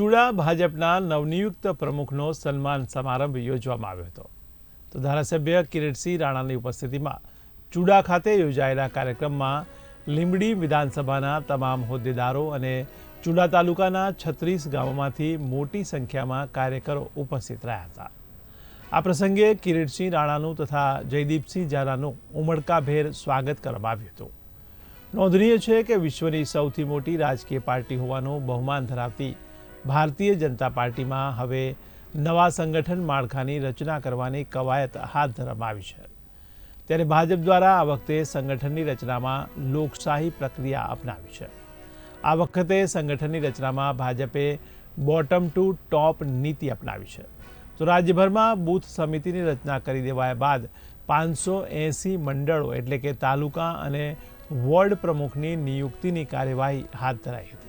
ચૂડા ભાજપના નવનિયુક્ત પ્રમુખનો સન્માન સમારંભ યોજવામાં આવ્યો હતો. તો ધારાસભ્ય કિરીટસિંહ રાણાની ઉપસ્થિતિમાં ચૂડા ખાતે યોજાયેલા કાર્યક્રમમાં લીંબડી વિધાનસભાના તમામ હોદ્દેદારો અને ચૂડા તાલુકાના છત્રીસ ગામોમાંથી મોટી સંખ્યામાં કાર્યકરો ઉપસ્થિત રહ્યા હતા. આ પ્રસંગે કિરીટસિંહ રાણાનું તથા જયદીપસિંહ ઝાલાનું ઉમળકાભેર સ્વાગત કરવામાં આવ્યું હતું. નોંધનીય છે કે વિશ્વની સૌથી મોટી રાજકીય પાર્ટી હોવાનું બહુમાન ધરાવતી ભારતીય જનતા પાર્ટીમાં હવે નવા સંગઠન માળખાની રચના કરવાની કવાયત હાથ ધરવામાં આવી છે. ત્યારે ભાજપ દ્વારા આ વખતે સંગઠનની રચનામાં લોકશાહી પ્રક્રિયા અપનાવી છે. આ વખતે સંગઠનની રચનામાં ભાજપે બોટમ ટુ ટોપ નીતિ અપનાવી છે. તો રાજ્યભરમાં બૂથ સમિતિની રચના કરી દેવાયા બાદ પાંચસો એંસી મંડળો એટલે કે તાલુકા અને વોર્ડ પ્રમુખની નિયુક્તિની કાર્યવાહી હાથ ધરાઈ હતી.